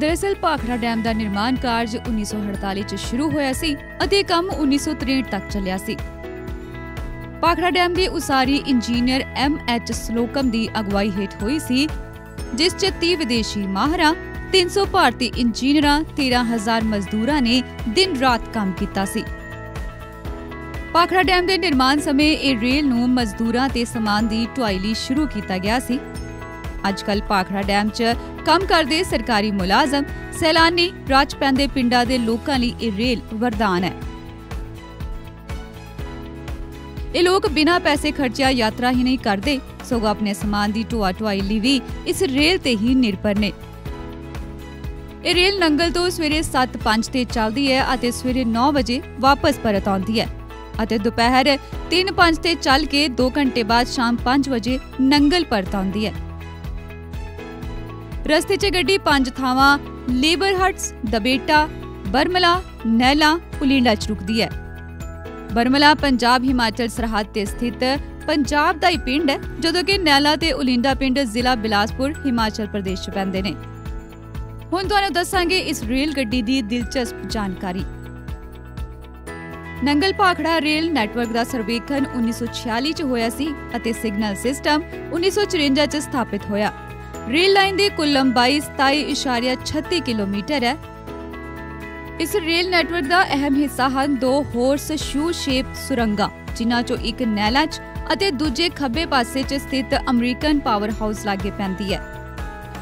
ਦਰਅਸਲ ਭਾਖੜਾ ਡੈਮ ਦਾ ਨਿਰਮਾਣ ਕਾਰਜ 1948 ਚ ਸ਼ੁਰੂ ਹੋਇਆ ਸੀ ਅਤੇ ਕੰਮ 1963 ਤੱਕ ਚੱਲਿਆ ਸੀ। ਭਾਖੜਾ ਡੈਮ ਦੀ ਉਸਾਰੀ ਇੰਜੀਨੀਅਰ ਐਮ ਐਚ ਸਲੋਕਮ ਦੀ ਅਗਵਾਈ ਹੇਠ ਹੋਈ ਸੀ, ਜਿਸ 'ਚ 30 ਵਿਦੇਸ਼ੀ ਮਾਹਰਾਂ 300 ਭਾਰਤੀ ਇੰਜੀਨੀਅਰਾਂ 13000 ਮਜ਼ਦੂਰਾਂ ਨੇ ਦਿਨ ਰਾਤ ਕੰਮ ਕੀਤਾ ਸੀ। ਭਾਖੜਾ ਡੈਮ ਦੇ ਨਿਰਮਾਣ ਸਮੇਂ ਇਹ ਰੇਲ ਨੂੰ ਮਜ਼ਦੂਰਾਂ ਤੇ ਸਮਾਨ ਦੀ ਢੁਆਈ ਲਈ ਸ਼ੁਰੂ ਕੀਤਾ ਗਿਆ ਸੀ ਅੱਜ ਕੱਲ ਭਾਖੜਾ ਡੈਮ 'ਚ ਕੰਮ ਕਰਦੇ ਸਰਕਾਰੀ ਮੁਲਾਜ਼ਮ ਸੈਲਾਨੀ ਰਾਜ ਪੈਂਦੇ ਪਿੰਡਾਂ ਦੇ ਲੋਕਾਂ ਲਈ ਇਹ ਰੇਲ ਵਰਦਾਨ ਹੈ। ਇਹ ਲੋਕ ਬਿਨਾਂ ਪੈਸੇ ਖਰਚਿਆ ਯਾਤਰਾ ਹੀ ਨਹੀਂ ਕਰਦੇ, ਸਗੋਂ ਆਪਣੇ ਸਮਾਨ ਦੀ ਢੋਆ ਢੁਆਈ ਲਈ ਵੀ ਇਸ ਰੇਲ ਤੇ ਹੀ ਨਿਰਭਰ ਨੇ। ਇਹ ਰੇਲ ਨੰਗਲ ਤੋਂ ਸਵੇਰੇ 7:05 ਤੇ ਚੱਲਦੀ ਹੈ ਅਤੇ ਸਵੇਰੇ 9 ਵਜੇ ਵਾਪਸ ਪਰਤ ਆਉਂਦੀ ਹੈ ਅਤੇ ਦੁਪਹਿਰ 3:05 ਤੇ ਚੱਲ ਕੇ 2 ਘੰਟੇ ਬਾਅਦ ਸ਼ਾਮ 5 ਵਜੇ ਨੰਗਲ ਪਰਤ ਆਉਂਦੀ ਹੈ। ਰਸਤੇ 'ਚ ਗੱਡੀ ਪੰਜ ਥਾਵਾਂ, ਲੇਬਰ ਹਟਸ, ਦਬੇਟਾ, ਬਰਮਲਾ, ਨੈਲਾ, ਪੁਲਿੰਡਾ 'ਚ ਰੁਕਦੀ ਹੈ। ਬਰਮਲਾ ਪੰਜਾਬ ਹਿਮਾਚਲ ਸਰਹੱਦ ਤੇ ਸਥਿਤ ਪੰਜਾਬ ਦਾ ਹੀ ਪਿੰਡ ਹੈ, ਜਦੋਂ ਕਿ ਨੈਲਾ ਤੇ ਉਲਿੰਡਾ ਪਿੰਡ ਜ਼ਿਲ੍ਹਾ ਬਿਲਾਸਪੁਰ, ਹਿਮਾਚਲ ਪ੍ਰਦੇਸ਼ 'ਚ ਪੈਂਦੇ ਨੇ। ਹੁਣ ਤੁਹਾਨੂੰ ਦੱਸਾਂਗੇ ਇਸ ਰੇਲ ਗੱਡੀ ਦੀ ਦਿਲਚਸਪ ਜਾਣਕਾਰੀ। ਨੰਗਲ ਭਾਖੜਾ ਰੇਲ ਨੈਟਵਰਕ ਦਾ ਸਰਵੇਖਣ 1946 ਚ ਹੋਇਆ ਸੀ ਅਤੇ ਸਿਗਨਲ ਸਿਸਟਮ 1954 ਚ ਸਥਾਪਿਤ ਹੋਇਆ। ਰੇਲ ਲਾਈਨ ਦੀ ਕੁੱਲ ਲੰਬਾਈ 27.36 ਕਿਲੋਮੀਟਰ ਹੈ। ਇਸ ਰੇਲ ਨੈਟਵਰਕ ਦਾ ਅਹਿਮ ਹਿੱਸਾ ਹਨ ਦੋ ਹੋਰਸ ਸ਼ੂ ਸ਼ੇਪ ਸੁਰੰਗਾਂ, ਜਿਨ੍ਹਾਂ ਚੋਂ ਇੱਕ ਨੈਲਾ 'ਚ ਅਤੇ ਦੂਜੇ ਖੱਬੇ ਪਾਸੇ 'ਚ ਸਥਿਤ ਅਮਰੀਕਨ ਪਾਵਰ ਹਾਊਸ ਲਾਗੇ ਪੈਂਦੀ ਹੈ।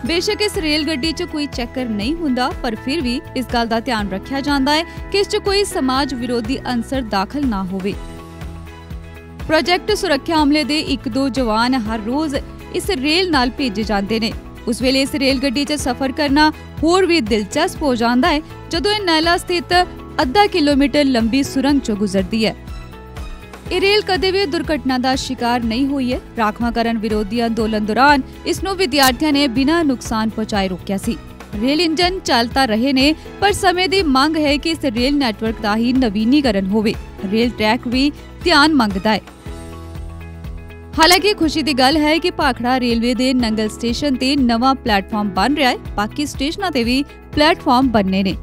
ਬੇਸ਼ੱਕ ਇਸ ਰੇਲ ਗੱਡੀ 'ਚ ਕੋਈ ਚੱਕਰ ਨਹੀਂ ਹੁੰਦਾ, ਪਰ ਫਿਰ ਵੀ ਇਸ ਗੱਲ ਦਾ ਧਿਆਨ ਰੱਖਿਆ ਜਾਂਦਾ ਹੈ ਕਿ ਇਸ 'ਚ ਕੋਈ ਸਮਾਜ ਵਿਰੋਧੀ ਅੰਸਰ ਦਾਖਲ ਨਾ ਹੋਵੇ। ਪ੍ਰੋਜੈਕਟ ਸੁਰੱਖਿਆ ਅਮਲੇ ਦੇ ਇੱਕ ਦੋ ਜਵਾਨ ਹਰ ਰੋਜ਼ ਇਸ ਰੇਲ ਨਾਲ ਭੇਜੇ ਜਾਂਦੇ ਨੇ। ਉਸ ਵੇਲੇ ਇਸ ਰੇਲ ਗੱਡੀ 'ਚ ਸਫ਼ਰ ਕਰਨਾ ਹੋਰ ਵੀ ਦਿਲਚਸਪ ਹੋ ਜਾਂਦਾ ਹੈ, ਜਦੋਂ ਇਹ ਨੈਲਾ ਸਥਿਤ ਅੱਧਾ ਕਿਲੋਮੀਟਰ ਲੰਬੀ ਸੁਰੰਗ 'ਚੋਂ ਗੁਜ਼ਰਦੀ ਹੈ। ਇਹ ਰੇਲ ਕਦੇ ਵੀ ਦੁਰਘਟਨਾ ਦਾ ਸ਼ਿਕਾਰ ਨਹੀਂ ਹੋਈ ਹੈ। ਰਾਖਵਾਂਕਰਨ ਵਿਰੋਧੀ ਅੰਦੋਲਨ ਦੌਰਾਨ ਇਸ ਨੂੰ ਵਿਦਿਆਰਥੀਆਂ ਨੇ ਬਿਨਾਂ ਨੁਕਸਾਨ ਪਹੁੰਚਾਏ ਰੋਕਿਆ ਸੀ। ਰੇਲ ਇੰਜਨ ਚੱਲਦਾ ਰਹੇ ਨੇ, ਪਰ ਸਮੇਂ ਦੀ ਮੰਗ ਹੈ ਕਿ ਇਸ ਰੇਲ ਨੈਟਵਰਕ ਦਾ ਹੀ ਨਵੀਨੀਕਰਨ ਹੋਵੇ। ਰੇਲ ਟਰੈਕ ਵੀ ਧਿਆਨ ਮੰਗਦਾ ਹੈ। ਹਾਲਾਂਕਿ ਖੁਸ਼ੀ ਦੀ ਗੱਲ ਹੈ ਕਿ ਭਾਖੜਾ ਰੇਲਵੇ ਦੇ ਨੰਗਲ ਸਟੇਸ਼ਨ ਤੇ ਨਵਾਂ ਪਲੇਟਫਾਰਮ ਬਣ ਰਿਹਾ ਹੈ। ਬਾਕੀ ਸਟੇਸ਼ਨਾਂ ਤੇ ਵੀ ਪਲੇਟਫਾਰਮ ਬਣਨੇ ਨੇ।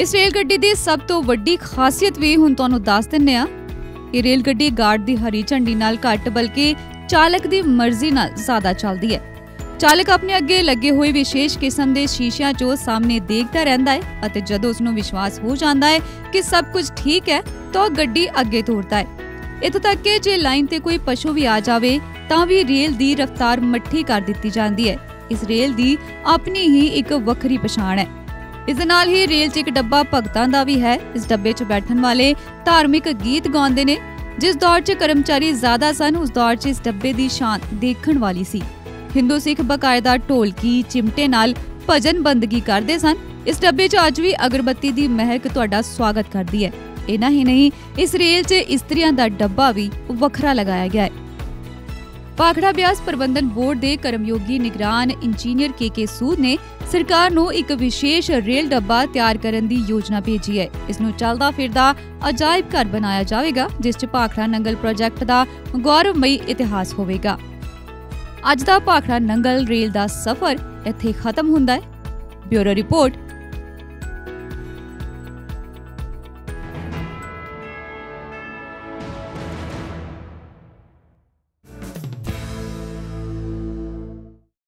ਇਸ ਰੇਲ ਗੱਡੀ ਦੀ ਸਭ ਤੋਂ ਵੱਡੀ ਖਾਸੀਅਤ ਵੀ ਹੁਣ ਤੁਹਾਨੂੰ ਦੱਸ ਦਿੰਨੇ ਆ ਇਹ ਰੇਲ ਗੱਡੀ ਗਾਰਡ ਦੀ ਹਰੀ ਝੰਡੀ ਨਾਲ ਘੱਟ ਬਲਕਿ ਚਾਲਕ ਦੀ ਮਰਜ਼ੀ ਨਾਲ ਜ਼ਿਆਦਾ ਚੱਲਦੀ ਹੈ। ਚਾਲਕ ਆਪਣੇ ਅੱਗੇ ਲੱਗੇ ਹੋਏ ਵਿਸ਼ੇਸ਼ ਕਿਸਮ ਦੇ ਸ਼ੀਸ਼ਿਆਂ 'ਚੋਂ ਸਾਹਮਣੇ ਦੇਖਦਾ ਰਹਿੰਦਾ ਹੈ ਅਤੇ ਜਦੋਂ ਉਸ ਨੂੰ ਵਿਸ਼ਵਾਸ ਹੋ ਜਾਂਦਾ ਹੈ ਕਿ ਸਭ ਕੁਝ ਠੀਕ ਹੈ, ਤਾਂ ਉਹ ਗੱਡੀ ਅੱਗੇ ਤੋਰਦਾ ਹੈ। ਇੱਥੇ ਤੱਕ ਕਿ ਜੇ ਲਾਈਨ ਤੇ ਕੋਈ ਪਸ਼ੂ ਵੀ ਆ ਜਾਵੇ, ਤਾਂ ਵੀ ਰੇਲ ਦੀ ਰਫ਼ਤਾਰ ਮੱਠੀ ਕਰ ਦਿੱਤੀ ਜਾਂਦੀ ਹੈ। ਇਸ ਰੇਲ ਦੀ ਆਪਣੀ ਹੀ ਇੱਕ ਵੱਖਰੀ ਪਛਾਣ ਹੈ। ਇਸ ਦੇ ਨਾਲ ਹੀ ਰੇਲ 'ਚ ਇੱਕ ਡੱਬਾ ਭਗਤਾਂ ਦਾ ਵੀ ਹੈ। ਇਸ ਡੱਬੇ 'ਚ ਬੈਠਣ ਵਾਲੇ ਧਾਰਮਿਕ ਗੀਤ ਗਾਉਂਦੇ ਨੇ, ਜਿਸ ਦੌਰ 'ਚ ਕਰਮਚਾਰੀ ਜ਼ਿਆਦਾ ਸਨ, ਉਸ ਦੌਰ 'ਚ ਇਸ ਡੱਬੇ ਦੀ ਸ਼ਾਨ ਦੇਖਣ ਵਾਲੀ ਸੀ। ਹਿੰਦੂ ਸਿੱਖ ਬਕਾਇਦਾ ਢੋਲਕੀ, ਚਿਮਟੇ ਨਾਲ ਭਜਨ ਬੰਦਗੀ ਕਰਦੇ ਸਨ। ਇਸ ਡੱਬੇ 'ਚ ਅੱਜ ਵੀ ਅਗਰਬੱਤੀ ਦੀ ਮਹਿਕ ਤੁਹਾਡਾ ਸਵਾਗਤ ਕਰਦੀ ਹੈ। ਇਨਾ ਹੀ ਨਹੀਂ, ਇਸ ਰੇਲ 'ਚ ਇਸਤਰੀਆਂ ਦਾ ਡੱਬਾ ਵੀ ਵੱਖਰਾ ਲਗਾਇਆ ਗਿਆ ਹੈ। ਪਾਖੜਾ ਬਿਆਸ ਪ੍ਰਬੰਧਨ ਬੋਰਡ ਦੇ ਕਰਮਯੋਗੀ ਨਿਗਰਾਨ ਇੰਜੀਨੀਅਰ ਕੇ ਕੇ ਸੂਦ ਨੇ ਸਰਕਾਰ ਨੂੰ ਇੱਕ ਵਿਸ਼ੇਸ਼ ਰੇਲ ਡੱਬਾ ਤਿਆਰ ਕਰਨ ਦੀ ਯੋਜਨਾ ਭੇਜੀ ਹੈ। ਇਸ ਨੂੰ ਚੱਲਦਾ ਫਿਰਦਾ ਅਜਾਇਬ ਘਰ ਬਣਾਇਆ ਜਾਵੇਗਾ, ਜਿਸ 'ਚ ਪਾਖੜਾ ਨੰਗਲ ਪ੍ਰੋਜੈਕਟ ਦਾ ਗੌਰਵਮਈ ਇਤਿਹਾਸ ਹੋਵੇਗਾ। ਅੱਜ ਦਾ ਪਾਖੜਾ ਨੰਗਲ ਰੇਲ ਦਾ ਸਫ਼ਰ ਇੱਥੇ ਖਤਮ ਹੁੰਦਾ ਹੈ। Bureau report